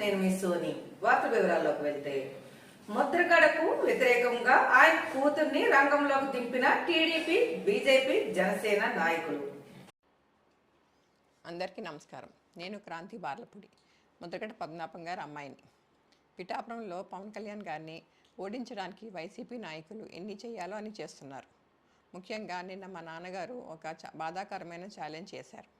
నేను మీ సోని వార్త వివరాల్లోకి వెళ్తే ముద్రగడకు వ్యతిరేకంగా ఆయన కూతుర్ని రంగంలోకి దింపిన టీడీపీ బీజేపీ జనసేన నాయకులు. అందరికీ నమస్కారం. నేను క్రాంతి బార్లపూడి ముద్రగడ పద్మనాభం గారి అమ్మాయిని. పిఠాపురంలో పవన్ కళ్యాణ్ గారిని ఓడించడానికి వైసీపీ నాయకులు ఎన్ని చేయాలో అని చేస్తున్నారు. ముఖ్యంగా నిన్న మా నాన్నగారు ఒక బాధాకరమైన ఛాలెంజ్ చేశారు.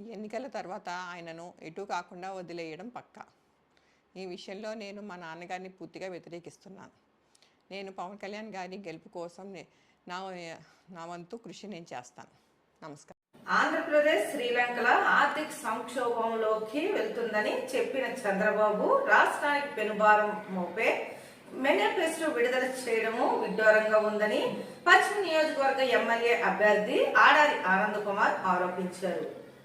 ఈ ఎన్నికల తర్వాత ఆయనను ఎటు కాకుండా వదిలేయడం పక్కా. ఈ విషయంలో నేను మా నాన్నగారిని పూర్తిగా వ్యతిరేకిస్తున్నాను. నేను పవన్ కళ్యాణ్ గారి గెలుపు కోసం నా నా వంతు కృషి నేను చేస్తాను. నమస్కారం. ఆంధ్రప్రదేశ్ శ్రీలంకల ఆర్థిక సంక్షోభంలోకి వెళ్తుందని చెప్పిన చంద్రబాబు రాష్ట్రానికి పెనుభారం మోపే మేనిఫెస్టో విడుదల చేయడము విడ్డూరంగా ఉందని పశ్చిమ నియోజకవర్గ ఎమ్మెల్యే అభ్యర్థి ఆడారి ఆనంద్ కుమార్ ఆరోపించారు.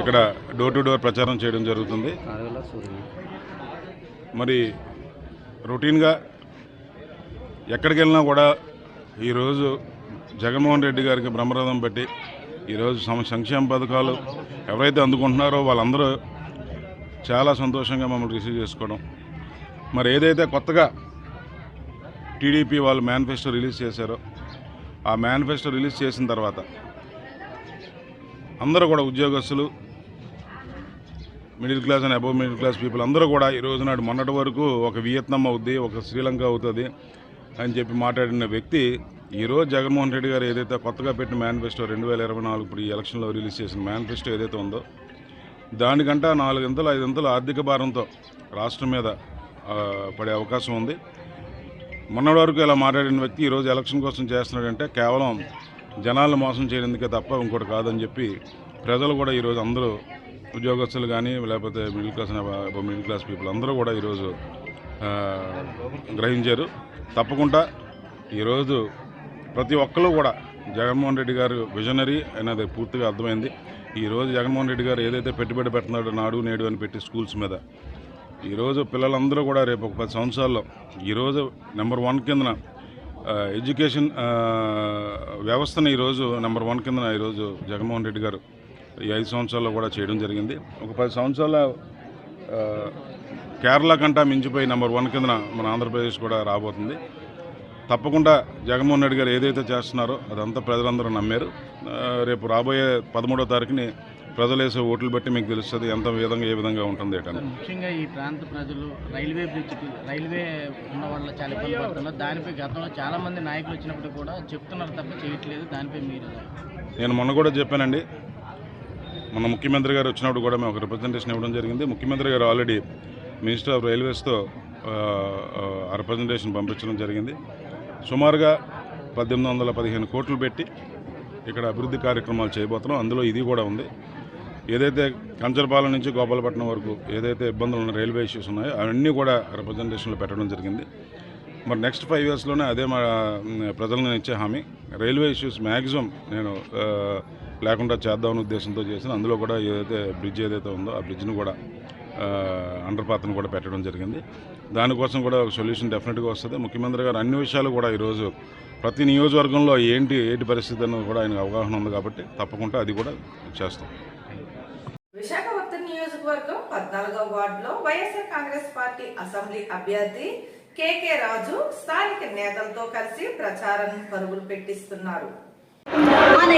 ఇక్కడ డోర్ టు డోర్ ప్రచారం చేయడం జరుగుతుంది. మరి రొటీన్గా ఎక్కడికి వెళ్ళినా కూడా ఈరోజు జగన్మోహన్ రెడ్డి గారికి బ్రహ్మరథం పెట్టి ఈరోజు సమ సంక్షేమ పథకాలు ఎవరైతే అందుకుంటున్నారో వాళ్ళందరూ చాలా సంతోషంగా మమ్మల్ని రిసీవ్ చేసుకోవడం. మరి ఏదైతే కొత్తగా టీడీపీ వాళ్ళు మేనిఫెస్టో రిలీజ్ చేశారో ఆ మేనిఫెస్టో రిలీజ్ చేసిన తర్వాత అందరూ కూడా ఉద్యోగస్తులు middle class and above middle class people అందరూ కూడా ఈ రోజు నాడు మొన్నటి వరకు ఒక వియత్నాం అవుద్ది ఒక శ్రీలంక అవుతుంది అని చెప్పి మాట్లాడిన వ్యక్తి ఈరోజు జగన్మోహన్ రెడ్డి గారు ఏదైతే కొత్తగా పెట్టిన మేనిఫెస్టో రెండు వేల ఇరవై నాలుగు ఇప్పుడు ఈ ఎలక్షన్లో రిలీజ్ చేసిన మేనిఫెస్టో ఏదైతే ఉందో దానికంటే నాలుగింతలు ఐదింతలు ఆర్థిక భారంతో రాష్ట్రం మీద పడే అవకాశం ఉంది. మొన్నటి వరకు ఇలా మాట్లాడిన వ్యక్తి ఈరోజు ఎలక్షన్ కోసం చేస్తున్నాడంటే కేవలం జనాలను మోసం చేయడానికే తప్ప ఇంకోటి కాదని చెప్పి ప్రజలు కూడా ఈరోజు అందరూ ఉద్యోగస్తులు కానీ లేకపోతే middle class middle class people అందరూ కూడా ఈరోజు గ్రహించారు. తప్పకుండా ఈరోజు ప్రతి ఒక్కరు కూడా జగన్మోహన్ రెడ్డి గారు విజనరీ అనేది పూర్తిగా అర్థమైంది. ఈరోజు జగన్మోహన్ రెడ్డి గారు ఏదైతే పెట్టుబడి పెడుతున్నాడో నాడు నేడు అని పెట్టి స్కూల్స్ మీద ఈరోజు పిల్లలందరూ కూడా రేపు ఒక పది సంవత్సరాల్లో ఈరోజు నెంబర్ వన్ కిందన ఎడ్యుకేషన్ వ్యవస్థను ఈరోజు నెంబర్ వన్ కిందన ఈరోజు జగన్మోహన్ రెడ్డి గారు ఈ ఐదు సంవత్సరాల్లో కూడా చేయడం జరిగింది. ఒక పది సంవత్సరాల కేరళ కంటా మించిపోయి నెంబర్ వన్ కిందన మన ఆంధ్రప్రదేశ్ కూడా రాబోతుంది. తప్పకుండా జగన్మోహన్ రెడ్డి గారు ఏదైతే చేస్తున్నారో అదంతా ప్రజలందరూ నమ్మారు. రేపు రాబోయే పదమూడో తారీఖుని ప్రజలు వేసే ఓట్లు బట్టి మీకు తెలుస్తుంది ఎంత విధంగా ఏ విధంగా ఉంటుంది ఏంటని. ముఖ్యంగా ఈ ప్రాంత ప్రజలు రైల్వే బ్రిడ్జ్కి రైల్వే ఉన్న వాళ్ళ చాలా ఇబ్బంది పడుతున్నారు. దానిపై గతంలో చాలా మంది నాయకులు వచ్చినప్పుడు కూడా చెప్తున్నారు తప్ప చేయట్లేదు. దానిపై మీరు నేను మొన్న కూడా చెప్పానండి. మన ముఖ్యమంత్రి గారు వచ్చినప్పుడు కూడా మేము ఒక రిప్రజెంటేషన్ ఇవ్వడం జరిగింది. ముఖ్యమంత్రి గారు ఆల్రెడీ మినిస్టర్ ఆఫ్ రైల్వేస్తో ఆ రిప్రజెంటేషన్ పంపించడం జరిగింది. సుమారుగా పద్దెనిమిది వందల పదిహేను కోట్లు పెట్టి ఇక్కడ అభివృద్ధి కార్యక్రమాలు చేయబోతున్నాం. అందులో ఇది కూడా ఉంది. ఏదైతే కంచరపాలెం నుంచి గోపాలపట్నం వరకు ఏదైతే ఇబ్బందులు ఉన్న రైల్వే ఇష్యూస్ ఉన్నాయో అవన్నీ కూడా రిప్రజెంటేషన్లో పెట్టడం జరిగింది. మరి నెక్స్ట్ ఫైవ్ ఇయర్స్లోనే అదే మా ప్రజలను నేను ఇచ్చే హామీ. రైల్వే ఇష్యూస్ మ్యాక్సిమం నేను లేకుండా చేద్దామనే ఉద్దేశంతో చేసిన అందులో కూడా ఏదైతే బ్రిడ్జ్ ఏదైతే ఉందో ఆ బ్రిడ్జ్ను కూడా అండర్ పాత్రను కూడా పెట్టడం జరిగింది. దానికోసం కూడా ఒక సొల్యూషన్ డెఫినెట్గా వస్తుంది. ముఖ్యమంత్రి గారు అన్ని విషయాలు కూడా ఈరోజు ప్రతి నియోజకవర్గంలో ఏంటి ఏంటి పరిస్థితి అన్నది కూడా ఆయనకు అవగాహన ఉంది కాబట్టి తప్పకుండా అది కూడా చేస్తాం. పద్నాలుగో వార్డులో వైఎస్ఆర్ కాంగ్రెస్ పార్టీ అసెంబ్లీ అభ్యర్థి కేకే రాజు స్థానిక నేతలతో కలిసి ప్రచారం పరుగులు పెట్టిస్తున్నారు. మన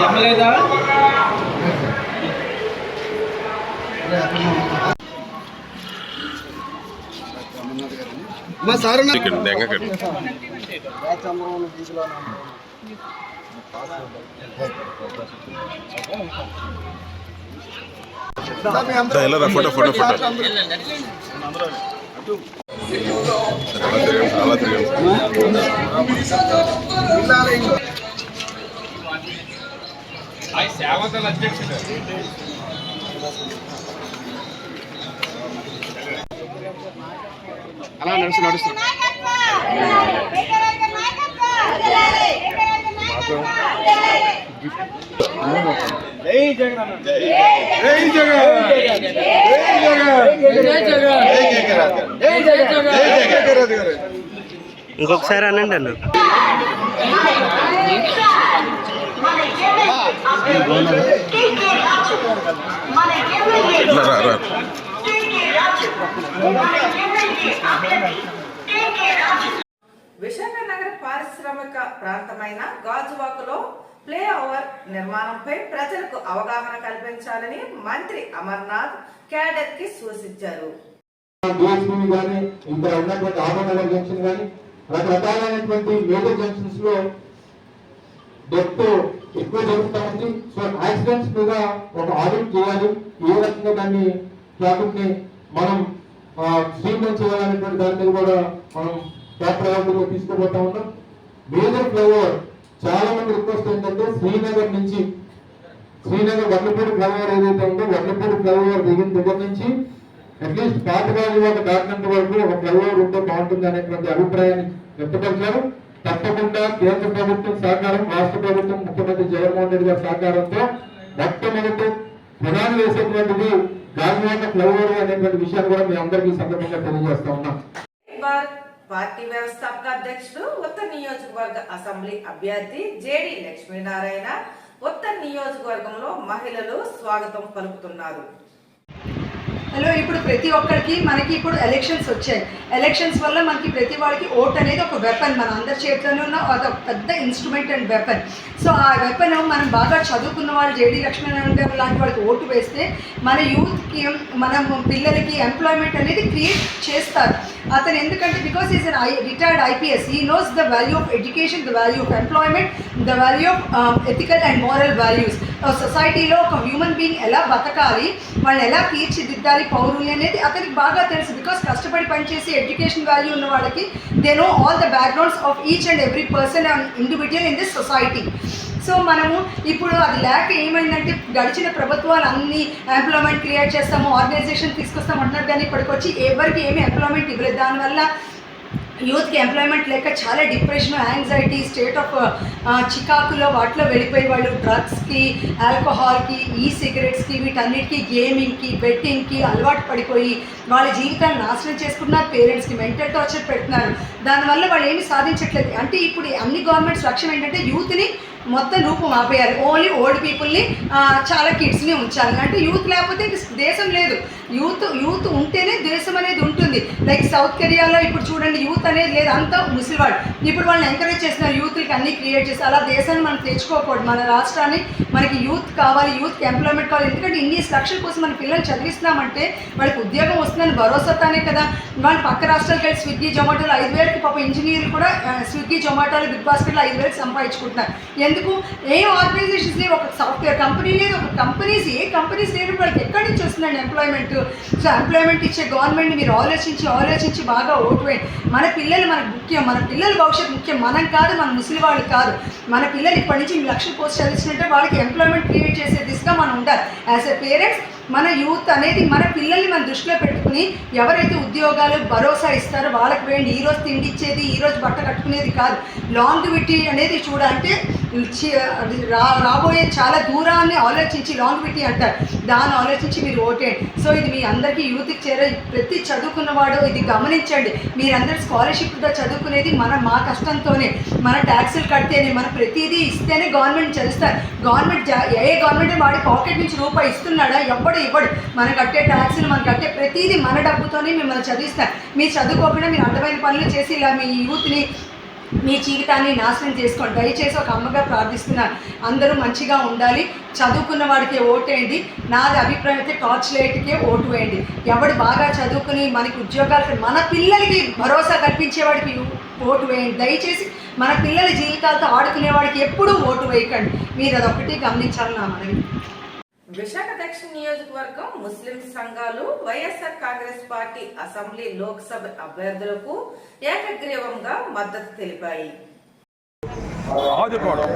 ఎమ్మెల్యేదా మా sir Chandrababu photo photo photo. అలా నడుస్తూ నడుస్తూ. జగన్ ఇంకొకసారి అనండి అన్న. విశాఖ నగర పారిశ్రామిక ప్రాంతమైన గాజువాకలో నిర్మాణంపై ప్రజలకు అవగాహన కల్పించాలని మంత్రి అమర్నాథ్ క్యాడర్కి సూచించారు డిఎస్పీ ఉన్నటువంటి ఆటోనగర్ జంక్షన్ కానీ రకరకాలైనటువంటి మేజర్ జంక్షన్స్లో డెత్ ఎక్కువ జరుగుతూ ఉంది. సో యాక్సిడెంట్స్ మీద ఒక ఆడిట్ చేయాలి. ఏ రకంగా దాన్ని ట్రాఫిక్ని మనం స్ట్రీమ్ చేయాలనేటువంటి దాని మీద కూడా మనం టాప్ ప్రయారిటీలో తీసుకుపోతా ఉన్నాం. మేజర్ ఫ్లైఓవర్ చాలా మంది రిక్వెస్ట్ ఏంటంటే శ్రీనగర్ నుంచి శ్రీనగర్ వడ్లపూడి ఫ్లైఓవర్ ఏదైతే ఉందో వడ్లపూడి ఫ్లైఓవర్ దిగిన దగ్గర నుంచి అట్లీస్ట్ పాతగాలి ఒక దాటినంత వరకు ఒక ఫ్లైఓవర్ ఉంటే బాగుంటుంది అనేటువంటి అభిప్రాయాన్ని వ్యక్తపరిచారు. తప్పకుండా కేంద్ర ప్రభుత్వం సహకారం రాష్ట్ర ప్రభుత్వం ముఖ్యమంత్రి జగన్మోహన్ రెడ్డి గారి సహకారంతో మొట్టమొదటి ప్రధాని వేసేటువంటిది గాలివాక ఫ్లైఓవర్ అనేటువంటి విషయాన్ని కూడా మీ అందరికీ సందర్భంగా తెలియజేస్తా ఉన్నాం. పార్టీ వ్యవస్థాపక అధ్యక్షుడు ఉత్తర నియోజకవర్గ అసెంబ్లీ అభ్యర్థి జేడి లక్ష్మీనారాయణ ఉత్తర నియోజకవర్గంలో మహిళలు స్వాగతం పలుకుతున్నారు. హలో ఇప్పుడు ప్రతి ఒక్కరికి మనకి ఇప్పుడు ఎలక్షన్స్ వచ్చాయి. ఎలక్షన్స్ వల్ల మనకి ప్రతి వాడికి ఓట్ అనేది ఒక వెపన్ మన అందరి చేతిలోనే ఉన్న అది ఒక పెద్ద ఇన్స్ట్రుమెంట్ అండ్ వెపన్ సో ఆ వెపన్ మనం బాగా చదువుకున్న వాళ్ళు జేడీ లక్ష్మీనారాయణ గారు లాంటి వాళ్ళకి ఓటు వేస్తే మన యూత్కి మనం పిల్లలకి ఎంప్లాయ్మెంట్ అనేది క్రియేట్ చేస్తారు. అతను ఎందుకంటే because is an I retired IPS he knows the value of education the value of employment the value of ethical and moral values సొసైటీలో ఒక హ్యూమన్ బీయింగ్ ఎలా బతకాలి వాళ్ళని ఎలా తీర్చిదిద్దాలి పౌరులు అనేది అతనికి బాగా తెలుసు. బికాస్ కష్టపడి పనిచేసి ఎడ్యుకేషన్ వాల్యూ ఉన్న వాళ్ళకి they know all the backgrounds of each and every person and individual in this society so మనము ఇప్పుడు అది లేక ఏమైందంటే గడిచిన ప్రభుత్వాలు అన్ని ఎంప్లాయ్మెంట్ క్రియేట్ చేస్తాము ఆర్గనైజేషన్ తీసుకొస్తాం అంటున్నారు కానీ ఇప్పటికొచ్చి ఎవరికి ఏమి ఎంప్లాయ్మెంట్ ఇవ్వలేదు. దానివల్ల యూత్కి ఎంప్లాయ్మెంట్ లేక చాలా డిప్రెషన్ యాంగ్జైటీ స్టేట్ ఆఫ్ చికాకులో వాటిలో వెళ్ళిపోయి వాళ్ళు డ్రగ్స్కి ఆల్కహాల్కి ఈ సిగరెట్స్కి వీటన్నిటికీ గేమింగ్కి బెట్టింగ్కి అలవాటు పడిపోయి వాళ్ళ జీవితాన్ని నాశనం చేసుకుంటున్నారు పేరెంట్స్కి. మెంటల్ టార్చర్ పెడుతున్నారు. దానివల్ల వాళ్ళు ఏమి సాధించట్లేదు. అంటే ఇప్పుడు అన్ని గవర్నమెంట్స్ లక్ష్యం ఏంటంటే యూత్ని మొత్తం రూపం ఆపేయాలి ఓన్లీ ఓల్డ్ పీపుల్ని చాలా కిడ్స్ని ఉంచాలి. అంటే యూత్ లేకపోతే దేశం లేదు. యూత్ యూత్ ఉంటేనే దేశం అనేది ఉంటుంది. లైక్ సౌత్ కొరియాలో ఇప్పుడు చూడండి యూత్ అనేది లేదు. అంతా ముసలివాడు ఇప్పుడు వాళ్ళని ఎంకరేజ్ చేస్తున్నారు యూత్కి అన్ని క్రియేట్ చేసి అలా దేశాన్ని మనం తెచ్చుకోకూడదు. మన రాష్ట్రాన్ని మనకి యూత్ కావాలి యూత్కి ఎంప్లాయ్మెంట్ కావాలి. ఎందుకంటే ఇన్ని లక్షల కోసం మన పిల్లలు చదివిస్తున్నామంటే వాళ్ళకి ఉద్యోగం వస్తుందని భరోసాతోనే కదా. వాళ్ళు పక్క రాష్ట్రాలకు వెళ్ళి స్విగ్గీ జొమాటోలో ఐదు వేలకి పాప ఇంజనీర్లు కూడా స్విగ్గీ జొమాటోలు బిగ్ బాస్కెట్లో ఐదు వేలకు సంపాదించుకుంటున్నారు. ఎందుకు? ఏ ఆర్గనైజేషన్స్ లేవు ఒక సాఫ్ట్వేర్ కంపెనీ లేదు ఒక కంపెనీస్ ఏ కంపెనీస్ లేదు వాళ్ళకి ఎక్కడి నుంచి వస్తుందండి ఎంప్లాయ్మెంట్ సో ఎంప్లాయ్మెంట్ ఇచ్చే గవర్నమెంట్ మీరు ఆలోచించి ఆలోచించి బాగా ఓటు వేయండి. మన పిల్లలు మనకు ముఖ్యం మన పిల్లల భవిష్యత్తు ముఖ్యం. మనం కాదు మన ముసలి వాళ్ళు కాదు. మన పిల్లలు ఇప్పటి నుంచి లక్షల పోస్ట్ చదివించినట్టే వాళ్ళకి ఎంప్లాయ్మెంట్ క్రియేట్ చేసే దిశగా మనం ఉండాలి. యాజ్ ఎ పేరెంట్స్ మన యూత్ అనేది మన పిల్లల్ని మన దృష్టిలో పెట్టుకుని ఎవరైతే ఉద్యోగాలు భరోసా ఇస్తారో వాళ్ళకి వేయండి. ఈరోజు తిండి ఇచ్చేది ఈరోజు బట్ట కట్టుకునేది కాదు. లాంగ్విటీ అనేది చూడాలంటే రాబోయే చాలా దూరాన్ని ఆలోచించి లాంగివిటీ అంటారు. దాన్ని ఆలోచించి మీరు ఓటేయండి. సో ఇది మీ అందరికీ యూత్కి చేరే ప్రతి చదువుకున్నవాడు ఇది గమనించండి. మీరందరూ స్కాలర్షిప్గా చదువుకునేది మన మా కష్టంతోనే. మన ట్యాక్సులు కడితేనే మన ప్రతిదీ ఇస్తేనే గవర్నమెంట్ చదివిస్తారు గవర్నమెంట్ ఏ గవర్నమెంట్ వాడి పాకెట్ నుంచి రూపాయి ఇస్తున్నాడా? ఎవ్వడు ఇవ్వడు. మనం కట్టే ట్యాక్సులు మనం కట్టే ప్రతిదీ మన డబ్బుతోనే మిమ్మల్ని చదివిస్తారు. మీరు చదువుకోకుండా మీరు అడ్డమైన పనులు చేసి ఇలా మీ యూత్ని మీ జీవితాన్ని నాశనం చేసుకోండి. దయచేసి ఒక అమ్మగా ప్రార్థిస్తున్నాను అందరూ మంచిగా ఉండాలి. చదువుకున్న వాడికి ఓటేయండి. నాది అభిప్రాయం అయితే టార్చ్ లైట్కే ఓటు వేయండి. ఎవడు బాగా చదువుకుని మనకి ఉద్యోగాలు మన పిల్లలకి భరోసా కల్పించేవాడికి ఓటు వేయండి. దయచేసి మన పిల్లల జీవితాలతో ఆడుకునేవాడికి ఎప్పుడూ ఓటు వేయకండి. మీరు అదొకటి గమనించాలని నా మనవి. విశాఖ దక్షిణ నియోజకవర్గం ముస్లిం సంఘాలు YSR Congress party assembly Lok Sabha అభ్యర్థులకు ఏకగ్రీవంగా మద్దతు తెలిపాయి. ఆదుకోవడం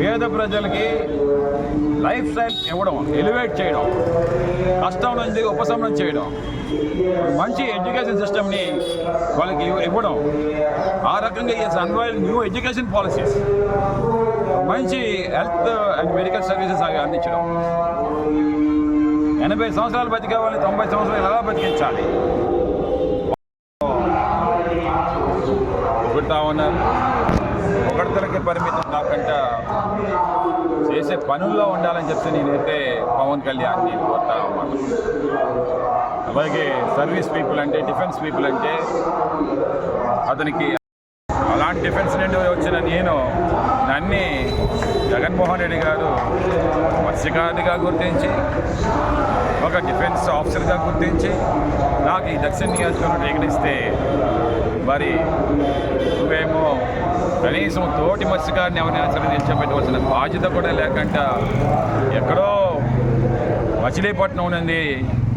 పేద ప్రజలకి లైఫ్ స్టైల్ ఇవ్వడం ఎలివేట్ చేయడం కష్టం నుంచి ఉపశమనం చేయడం మంచి ఎడ్యుకేషన్ సిస్టమ్ని వాళ్ళకి ఇవ్వడం ఆ రకంగా ఈ అన్వైల్ న్యూ ఎడ్యుకేషన్ పాలసీస్. మంచి హెల్త్ అండ్ మెడికల్ సర్వీసెస్ అందించడం. ఎనభై సంవత్సరాలు బతికే వాళ్ళని తొంభై సంవత్సరాలు ఎలా బతికించాలి? ఒకటా ఉన్నారు. ఒకటితలకి పరిమితం కాకుండా చేసే పనుల్లో ఉండాలని చెప్తే నేనైతే పవన్ కళ్యాణ్ నేను కోరుతా ఉన్నాను. అలాగే సర్వీస్ పీపుల్ అంటే డిఫెన్స్ పీపుల్ అంటే అతనికి అలాంటి డిఫెన్స్ నుండి వచ్చిన నేను నన్ను జగన్మోహన్ రెడ్డి గారు మత్స్యకారుడిగా గుర్తించి ఒక డిఫెన్స్ ఆఫీసర్గా గుర్తించి నాకు ఈ దక్షిణ నియోజకవర్గం ప్రకటిస్తే మరి నువ్వేమో కనీసం తోటి మత్స్యకారిని ఎవరైనా సరే నిలిచబెట్టవలసిన బాధ్యత కూడా లేకుండా ఎక్కడో మచిలీపట్నం నుండి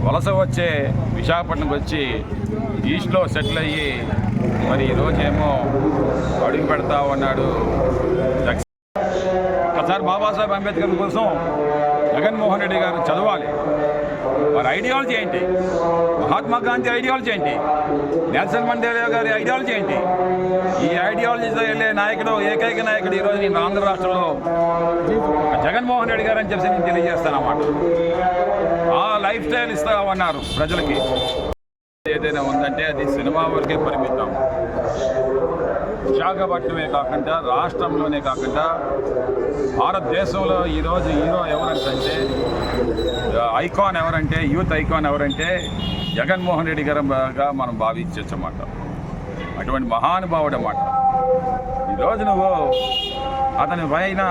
వలస వచ్చే విశాఖపట్నంకి వచ్చి ఈస్ట్లో సెటిల్ అయ్యి మరి ఈరోజేమో అడుగు పెడతా ఉన్నాడు ఒకసారి బాబాసాహెబ్ అంబేద్కర్ కోసం జగన్మోహన్ రెడ్డి గారు చదవాలి. వారి ఐడియాలజీ ఏంటి? మహాత్మా గాంధీ ఐడియాలజీ ఏంటి? నెల్సన్ మండేలా గారి ఐడియాలజీ ఏంటి? ఈ ఐడియాలజీతో వెళ్ళే నాయకుడు ఏకైక నాయకుడు ఈరోజు నేను ఆంధ్ర రాష్ట్రంలో జగన్మోహన్ రెడ్డి గారు అని చెప్పి నేను తెలియజేస్తాను అన్నమాట. ఆ లైఫ్ స్టైల్ ఇస్తామన్నారు ప్రజలకి. ఏదైనా ఉందంటే అది సినిమా వరకే పరిమితం. విశాఖపట్నమే కాకుండా రాష్ట్రంలోనే కాకుండా భారతదేశంలో ఈరోజు హీరో ఎవరంటే ఐకాన్ ఎవరంటే యూత్ ఐకాన్ ఎవరంటే జగన్మోహన్ రెడ్డి గారుగా మనం భావించవచ్చు అన్నమాట. అటువంటి మహానుభావుడు అన్నమాట. ఈరోజు నువ్వు అతని పైన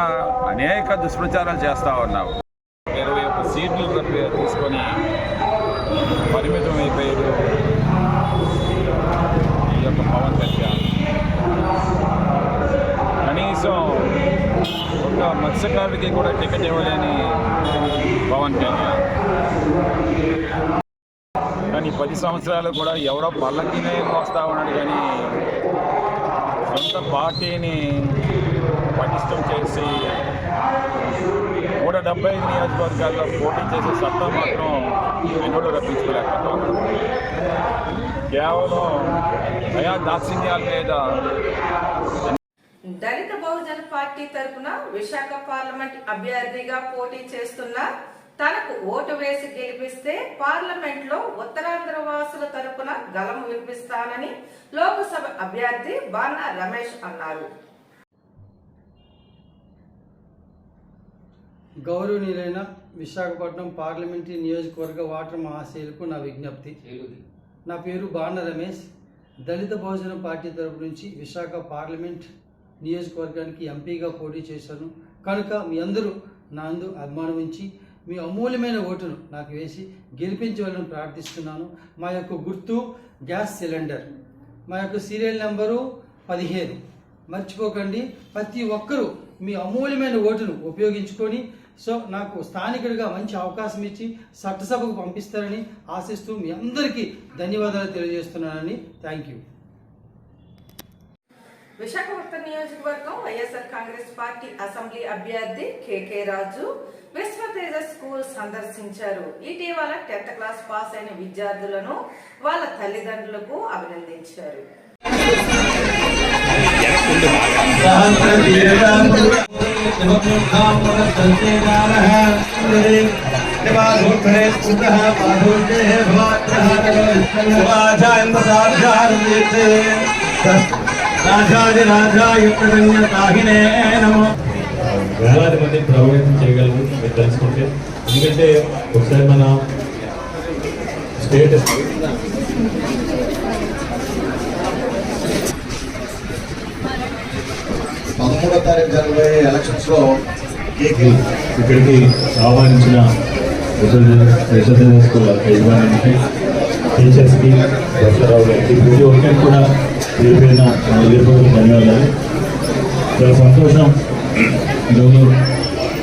అనేక దుష్ప్రచారాలు చేస్తా ఉన్నావు. ఇరవై ఒక్క సీట్లు తీసుకొని పరిమితం అయిపోయాడు ఈ యొక్క పవన్ కళ్యాణ్. కనీసం ఒక మత్స్యకారుడికి కూడా టికెట్ ఇవ్వలేని పవన్ కళ్యాణ్. కానీ పది సంవత్సరాలు కూడా ఎవరో పళ్ళకినే వస్తా ఉన్నాడు కానీ సొంత పార్టీని పటిష్టం చేసి నూట డెబ్బై ఐదు నియోజకవర్గాల్లో పోటీ చేసే సత్తా మాత్రం ఎన్నడూ రప్పించుకోలేకపోతున్నాడు కేవలం అయా దాక్షిణ్యాల మీద దళిత బహుజన పార్టీ తరఫున విశాఖ పార్లమెంట్ అభ్యర్థిగా పోటీ చేస్తున్న తనకు ఓటు వేసి గెలిపిస్తే పార్లమెంట్లో ఉత్తరాంధ్ర వాసుల తరపున గలం వినిపిస్తానని లోక్సభ అభ్యర్థి బాన్నా రమేష్ అన్నారు. గౌరవనీయులైన విశాఖపట్నం పార్లమెంటరీ నియోజకవర్గ వాటర్ మహాశయులకు నా విజ్ఞప్తి. నా పేరు బాండ రమేష్. దళిత బహుజన పార్టీ తరపు నుంచి విశాఖ పార్లమెంట్ నియోజకవర్గానికి ఎంపీగా పోటీ చేశాను. కనుక మీ అందరూ నా అందు అభిమానం ఉంచి మీ అమూల్యమైన ఓటును నాకు వేసి గెలిపించవాలని ప్రార్థిస్తున్నాను. మా యొక్క గుర్తు గ్యాస్ సిలిండర్. మా యొక్క సీరియల్ నెంబరు పదిహేను. మర్చిపోకండి. ప్రతి ఒక్కరూ మీ అమూల్యమైన ఓటును ఉపయోగించుకొని సో నాకు స్థానికుడిగా మంచి అవకాశం ఇచ్చి చట్టసభకు పంపిస్తారని ఆశిస్తూ మీ అందరికీ ధన్యవాదాలు తెలియజేస్తున్నానని థ్యాంక్ యూ. విశాఖపట్నం నియోజకవర్గం వైఎస్ఆర్ కాంగ్రెస్ పార్టీ అసెంబ్లీ అభ్యర్థి కేకే రాజు విశ్వతేజ స్కూల్ సందర్శించారు. ఇటీవల టెన్త్ క్లాస్ పాస్ అయిన విద్యార్థులను వాళ్ళ తల్లిదండ్రులకు అభినందించారు. వేలాది మంది ప్రభావితం చేయగలరు మీరు తెలుసుకుంటే. ఎందుకంటే ఒకసారి మన స్టేట్ పదమూడో తారీఖు జరగబోయే ఎలక్షన్స్లో ఇక్కడికి ఆహ్వానించిన యశోదయ యజమానికి టీచర్స్కి దసరావు గారికి ప్రతి ఒక్కరికి కూడా పేరు పేరున నా ధన్యవాదాలు. చాలా సంతోషం. ఈరోజు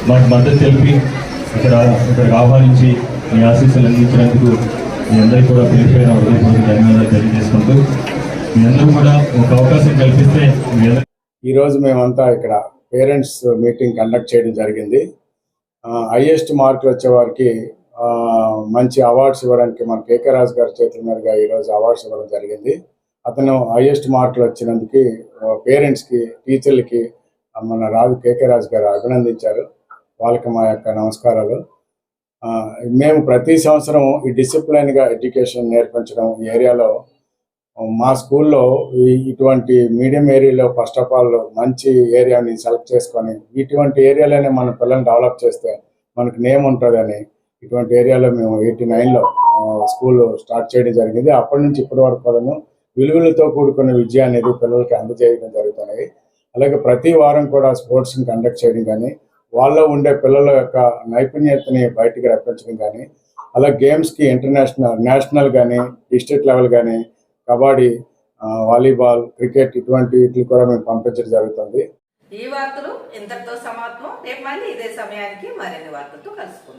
మాకు మద్దతు తెలిపి ఇక్కడ ఇక్కడికి ఆహ్వానించి మీ ఆశీస్సులు అందించినందుకు మీ అందరికీ కూడా పేరు పేరున హృదయపూర్వక ధన్యవాదాలు తెలియజేసుకుంటూ మీ అందరూ కూడా ఒక అవకాశం కల్పిస్తే మీ ఈరోజు మేమంతా ఇక్కడ పేరెంట్స్ మీటింగ్ కండక్ట్ చేయడం జరిగింది. హైయెస్ట్ మార్కులు వచ్చే వారికి ఆ, మంచి అవార్డ్స్ ఇవ్వడానికి మన కేకే రాజు గారి చేతుల మీదుగా ఈరోజు అవార్డ్స్ ఇవ్వడం జరిగింది. అతను హైయెస్ట్ మార్కులు వచ్చినందుకు పేరెంట్స్కి టీచర్లకి మన రాజు కేకే రాజు గారు అభినందించారు. వాళ్ళకి మా యొక్క నమస్కారాలు. ఆ, మేము ప్రతి సంవత్సరం ఈ డిసిప్లైన్గా ఎడ్యుకేషన్ నేర్పించడం ఏరియాలో మా స్కూల్లో ఇటువంటి మీడియం ఏరియాలో ఫస్ట్ ఆఫ్ ఆల్ మంచి ఏరియాని సెలెక్ట్ చేసుకొని ఇటువంటి ఏరియాలోనే మన పిల్లల్ని డెవలప్ చేస్తే మనకు నేమ్ ఉంటుందని ఇటువంటి ఏరియాలో మేము ఎయిటీ నైన్లో స్కూల్ స్టార్ట్ చేయడం జరిగింది. అప్పటి నుంచి ఇప్పటి వరకు కూడాను విలువలతో కూడుకున్న విద్య అనేది పిల్లలకి అందజేయడం జరుగుతున్నాయి. అలాగే ప్రతి వారం కూడా స్పోర్ట్స్ని కండక్ట్ చేయడం కానీ వాళ్ళలో ఉండే పిల్లల యొక్క నైపుణ్యతని బయటికి రప్పించడం కానీ అలా గేమ్స్కి ఇంటర్నేషనల్ నేషనల్ కానీ డిస్ట్రిక్ట్ లెవెల్ కానీ కబడ్డీ వాలీబాల్ క్రికెట్ ఇటువంటి వీటికి కూడా మేము పంపించడం జరుగుతుంది. ఈ వార్తలు ఇంతటితో సమాప్తం. రేపు మళ్ళీ ఇదే సమయానికి మరిన్ని వార్తలతో కలుసుకుంటాం